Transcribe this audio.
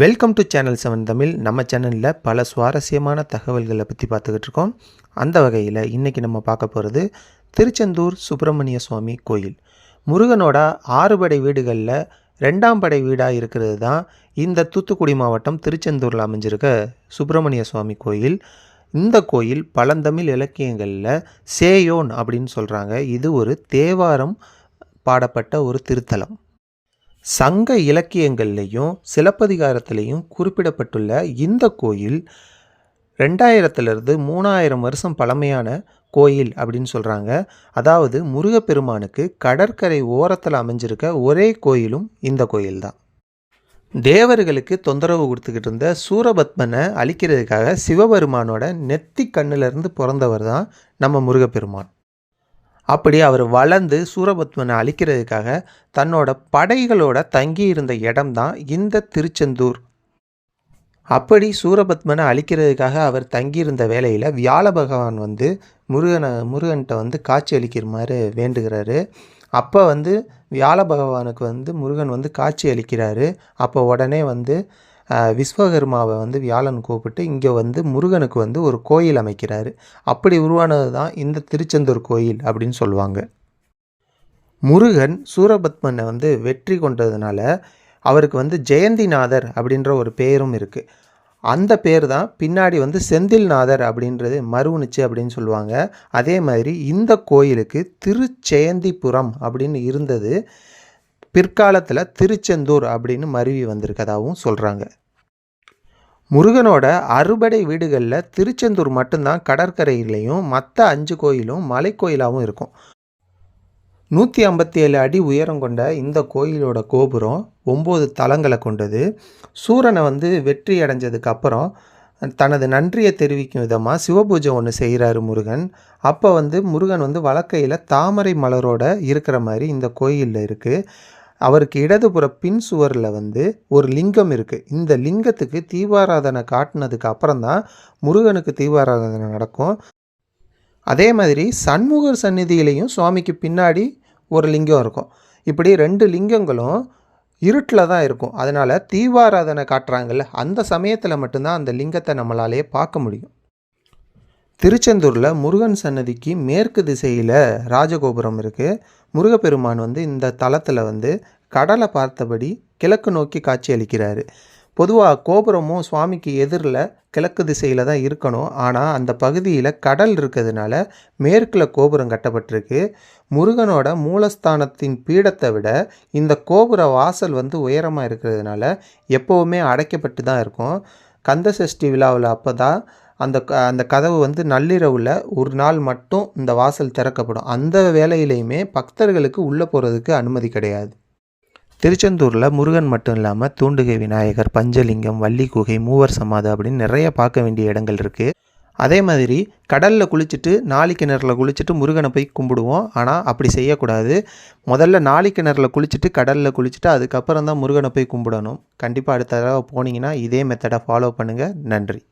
Welcome to channel seven Tamil நம்ம சேனலில் பல சுவாரஸ்யமான தகவல்களை பற்றி பார்த்துக்கிட்டு இருக்கோம். அந்த வகையில் இன்றைக்கி நம்ம பார்க்க போகிறது திருச்செந்தூர் சுப்பிரமணிய சுவாமி கோயில். முருகனோட ஆறுபடை வீடுகளில் ரெண்டாம் படை வீடாக இருக்கிறது தான் இந்த தூத்துக்குடி மாவட்டம் திருச்செந்தூரில் அமைஞ்சிருக்க சுப்பிரமணிய சுவாமி கோயில். இந்த கோயில் பழந்தமிழ் இலக்கியங்களில் சேயோன் அப்படின்னு சொல்கிறாங்க இது ஒரு தேவாரம் பாடப்பட்ட ஒரு திருத்தலம். சங்க இலக்கியங்கள்லையும் சிலப்பதிகாரத்திலையும் குறிப்பிடப்பட்டுள்ள இந்த கோயில் ரெண்டாயிரத்துலேருந்து மூணாயிரம் வருஷம் பழமையான கோயில் அப்படின்னு சொல்கிறாங்க அதாவது முருகப்பெருமானுக்கு கடற்கரை ஓரத்தில் அமைஞ்சிருக்க ஒரே கோயிலும் இந்த கோயில் தான் தேவர்களுக்கு தொந்தரவு கொடுத்துக்கிட்டு இருந்த சூரபத்மனை அழிக்கிறதுக்காக சிவபெருமானோட நெத்தி கண்ணிலிருந்து பிறந்தவர் தான் நம்ம முருகப்பெருமான். அப்படி அவர் வளர்ந்து சூரபத்மனை அழிக்கிறதுக்காக தன்னோட படைகளோட தங்கியிருந்த இடம்தான் இந்த திருச்செந்தூர். அப்படி சூரபத்மனை அழிக்கிறதுக்காக அவர் தங்கியிருந்த வேலையில் வியாழ பகவான் வந்து முருகனை முருகன்கிட்ட வந்து காட்சி அளிக்கிற மாதிரி வேண்டுகிறாரு. அப்போ வந்து வியாழ பகவானுக்கு வந்து முருகன் வந்து காட்சி அளிக்கிறாரு. அப்போ உடனே வந்து விஸ்வகர்மாவை வந்து வியாழன் கூப்பிட்டு இங்கே வந்து முருகனுக்கு வந்து ஒரு கோயில் அமைக்கிறாரு. அப்படி உருவானது தான் இந்த திருச்செந்தூர் கோயில் அப்படின்னு சொல்லுவாங்க. முருகன் சூரபத்மனை வந்து வெற்றி கொண்டதுனால அவருக்கு வந்து ஜெயந்திநாதர் அப்படின்ற ஒரு பேரும் இருக்குது அந்த பேர் தான் பின்னாடி வந்து செந்தில்நாதர் அப்படின்றது மருவனுச்சு அப்படின்னு சொல்லுவாங்க. அதே மாதிரி இந்த கோயிலுக்கு திருச்செயந்திபுரம் அப்படின்னு இருந்தது. பிற்காலத்தில் திருச்செந்தூர் அப்படின்னு மருவி வந்திருக்கதாகவும் சொல்கிறாங்க முருகனோட அறுபடை வீடுகளில் திருச்செந்தூர் மட்டும்தான் கடற்கரையிலையும் மற்ற அஞ்சு கோயிலும் மலைக்கோயிலாகவும் இருக்கும். நூற்றி ஐம்பத்தி ஏழு அடி உயரம் கொண்ட இந்த கோயிலோட கோபுரம் ஒம்பது தலங்களை கொண்டது. சூரனை வந்து வெற்றி அடைஞ்சதுக்கு அப்புறம் தனது நன்றியை தெரிவிக்கும் விதமாக சிவபூஜை ஒன்று செய்கிறாரு முருகன். அப்போ வந்து முருகன் வந்து வழக்கையில் தாமரை மலரோட இருக்கிற மாதிரி இந்த கோயிலில் இருக்குது அவருக்கு இடதுபுற பின் சுவரில் வந்து ஒரு லிங்கம் இருக்குது இந்த லிங்கத்துக்கு தீபாராதனை காட்டினதுக்கு அப்புறம் தான் முருகனுக்கு தீபாராதனை நடக்கும். அதே மாதிரி சண்முகர் சந்நிதியிலையும் சுவாமிக்கு பின்னாடி ஒரு லிங்கம் இருக்கும். இப்படி ரெண்டு லிங்கங்களும் இருட்டில் தான் இருக்கும். அதனால் தீபாராதனை காட்டுறாங்கல்ல அந்த சமயத்தில் மட்டும்தான் அந்த லிங்கத்தை நம்மளாலே பார்க்க முடியும். திருச்செந்தூரில் முருகன் சன்னதிக்கு மேற்கு திசையில் ராஜகோபுரம் இருக்குது முருகப்பெருமான் வந்து இந்த தளத்தில் வந்து கடலை பார்த்தபடி கிழக்கு நோக்கி காட்சி அளிக்கிறாரு. பொதுவாக கோபுரமும் சுவாமிக்கு எதிரில் கிழக்கு திசையில் தான் இருக்கணும். ஆனால் அந்த பகுதியில் கடல் இருக்கிறதுனால மேற்கில் கோபுரம் கட்டப்பட்டிருக்கு. முருகனோட மூலஸ்தானத்தின் பீடத்தை விட இந்த கோபுர வாசல் வந்து உயரமாக இருக்கிறதுனால எப்போவுமே அடைக்கப்பட்டு தான் இருக்கும். கந்த சஷ்டி விழாவில் அப்போ தான் அந்த க- அந்த கதவு வந்து நள்ளிரவில் ஒரு நாள் மட்டும் இந்த வாசல் திறக்கப்படும். அந்த வேலையிலையுமே பக்தர்களுக்கு உள்ளே போகிறதுக்கு அனுமதி கிடையாது. திருச்செந்தூரில் முருகன் மட்டும் இல்லாமல் தூண்டுகை விநாயகர் பஞ்சலிங்கம் வள்ளி குகை மூவர் சமாதி அப்படின்னு நிறைய பார்க்க வேண்டிய இடங்கள் இருக்குது அதே மாதிரி கடலில் குளிச்சுட்டு நாளி கிணறுல குளிச்சுட்டு முருகனை போய் கும்பிடுவோம். ஆனால் அப்படி செய்யக்கூடாது. முதல்ல நாளி கிணறுல குளிச்சுட்டு கடலில் குளிச்சுட்டு அதுக்கப்புறம் தான் முருகனை போய் கும்பிடணும். கண்டிப்பாக அடுத்த தடவை போனீங்கன்னா இதே மெத்தடை ஃபாலோ பண்ணுங்கள் நன்றி.